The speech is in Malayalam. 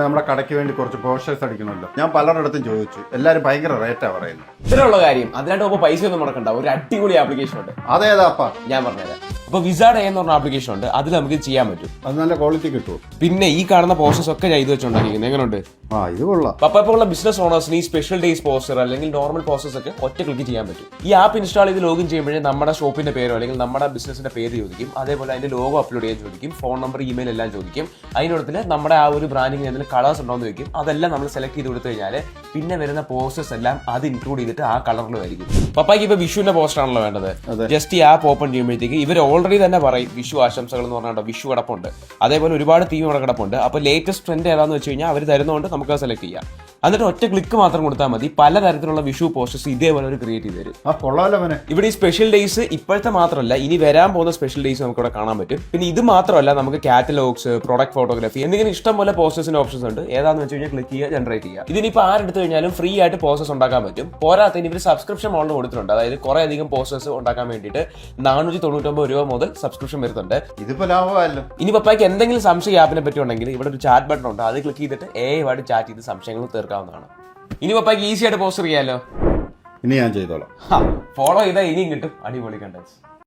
നമ്മുടെ കടയ്ക്ക് വേണ്ടി കുറച്ച് പോസ്റ്റേഴ്സ് അടിക്കണമല്ലോ. ഞാൻ പലരിടത്തും ചോദിച്ചു. എല്ലാരും ഭയങ്കര റേറ്റാ പറയുന്നത്. ഇത്രയുള്ള കാര്യം അതിനായിട്ട് പൈസ ഒന്നും മുടക്കണ്ട. ഒരു അടിപൊളി ആപ്ലിക്കേഷൻ ഉണ്ട്. അതേതാപ്പാ? ഞാൻ പറഞ്ഞുതരാം. അപ്പൊ വിസാഡ് എന്ന് പറഞ്ഞ ആപ്ലിക്കേഷൻ ഉണ്ട്. അതിൽ നമുക്ക് ചെയ്യാൻ പറ്റും. അത് നല്ല ക്വാളിറ്റി കിട്ടും. പിന്നെ ഈ കാണുന്ന പോസ്റ്റേഴ്സ് ഒക്കെ ഞാൻ ഇത് വെച്ചുകൊണ്ടിരിക്കുന്നത് എങ്ങനെയുണ്ട് ആ ഇത് കൊള്ളാം. പപ്പ ഇപ്പോൾ ഉള്ള ബിസിനസ് ഓണേഴ്സിന് ഈ സ്പെഷ്യൽ ഡേയ്സ് പോസ്റ്റർ അല്ലെങ്കിൽ നോർമൽ പോസ്റ്റേഴ്സ് ഒക്കെ ഒറ്റ ക്ലിക്ക് ചെയ്യാൻ പറ്റും. ഈ ആപ്പ് ഇൻസ്റ്റാൾ ചെയ്ത് ലോഗിൻ ചെയ്യുമ്പോഴേ നമ്മുടെ ഷോപ്പിന്റെ പേരോ അല്ലെങ്കിൽ നമ്മുടെ ബിസിനസിന്റെ പേര് ചോദിക്കും. അതേപോലെ അതിന്റെ ലോഗോ അപ്ലോഡ് ചെയ്യാൻ ചോദിക്കും. ഫോൺ നമ്പർ ഇമെയിൽ എല്ലാം ചോദിക്കും. അതിനോടത്തിൽ നമ്മുടെ ആ ഒരു ബ്രാൻഡിങ് എന്തെങ്കിലും കളേഴ്സ് ഉണ്ടോ എന്ന് ചോദിക്കും. അതെല്ലാം നമ്മൾ സെലക്ട് ചെയ്ത് കൊടുത്തു കഴിഞ്ഞാൽ പിന്നെ വരുന്ന പോസ്റ്റേഴ്സ് എല്ലാം അത് ഇൻക്ലൂഡ് ചെയ്തിട്ട് ആ കളറിൽ ആയിരിക്കും പപ്പായ്ക്ക് ഇപ്പൊ വിഷുവിന്റെ പോസ്റ്റർ ആണല്ലോ വേണ്ടത്. ജസ്റ്റ് ഈ ആപ്പ് ഓപ്പൺ ചെയ്യുമ്പോഴത്തേക്ക് ഇവർ ഓൾറെഡി തന്നെ പറയും. വിഷു ആശംസകൾ എന്ന് പറഞ്ഞാൽ വിഷു കിടപ്പുണ്ട്. അതേപോലെ ഒരുപാട് തീം ഇവിടെ കിടപ്പുണ്ട്. അപ്പോൾ ലേറ്റസ്റ്റ് ട്രെൻഡ് ഏതാന്ന് വെച്ച് കഴിഞ്ഞാൽ അവർ തരുന്നതുകൊണ്ട് നമുക്ക് സെലക്ട് ചെയ്യാം. എന്നിട്ട് ഒറ്റ ക്ലിക്ക് മാത്രം കൊടുത്താൽ മതി. പലതരത്തിലുള്ള വിഷു പോസ്റ്റേഴ്സ് ഇതേപോലെ ഒരു ക്രിയേറ്റ് ചെയ്ത് തരും. ആ കൊള്ളാലോ അവനെ. ഇവിടെ ഈ സ്പെഷ്യൽ ഡേയ്സ് ഇപ്പോഴത്തെ മാത്രമല്ല ഇനി വരാൻ പോകുന്ന സ്പെഷ്യൽ ഡേയ്സ് നമുക്ക് ഇവിടെ കാണാൻ പറ്റും. പിന്നെ ഇത് മാത്രമല്ല നമുക്ക് കാറ്റലോഗ്സ് പ്രോഡക്റ്റ് ഫോട്ടോഗ്രാഫി എന്നിങ്ങനെ ഇഷ്ടം പോലെ പോസ്റ്റേഴ്സിന്റെ ഓപ്ഷൻസ് ഉണ്ട്. ഏതാന്ന് വെച്ച് കഴിഞ്ഞാൽ ക്ലിക്ക് ചെയ്യുക ജനറേറ്റ് ചെയ്യുക. ഇതിനിപ്പോൾ ആരെടുത്ത് കഴിഞ്ഞാലും ഫ്രീ ആയിട്ട് പോസ്റ്റേഴ്സ് ഉണ്ടാക്കാൻ പറ്റും. പോരാത്തതിന് ഇവർ സബ്സ്ക്രിപ്ഷൻ മോഡൽ കൊടുത്തിട്ടുണ്ട്. അതായത് കുറെ അധികം പോസ്റ്റേഴ്സ് ഉണ്ടാക്കാൻ വേണ്ടിയിട്ട് നാനൂറ്റി തൊണ്ണൂറ്റൊമ്പത് രൂപ മുതൽ സബ്സ്ക്രിപ്ഷൻ വരുന്നുണ്ട്. ഇതിപ്പോ ലാഭമല്ലോ ഇനി പപ്പായ്ക്ക് എന്തെങ്കിലും സംശയം ആപ്പിനെ പറ്റി ഉണ്ടെങ്കിൽ ഇവിടെ ഒരു ചാറ്റ് ബട്ടൺ ഉണ്ട്. അത് ക്ലിക്ക് ചെയ്തിട്ട് ഏ ചാറ്റ് ചെയ്ത് സംശയങ്ങൾ തീർക്കാവുന്നതാണ്. ഇനി പപ്പായ്ക്ക് ഈസി ആയിട്ട് പോസ്റ്റർ ചെയ്യാലോ ഇനി ഞാൻ ചെയ്തോളാം. ഫോളോ ചെയ്താൽ ഇനിയും കിട്ടും. അടിപൊളി കണ്ടൻസ്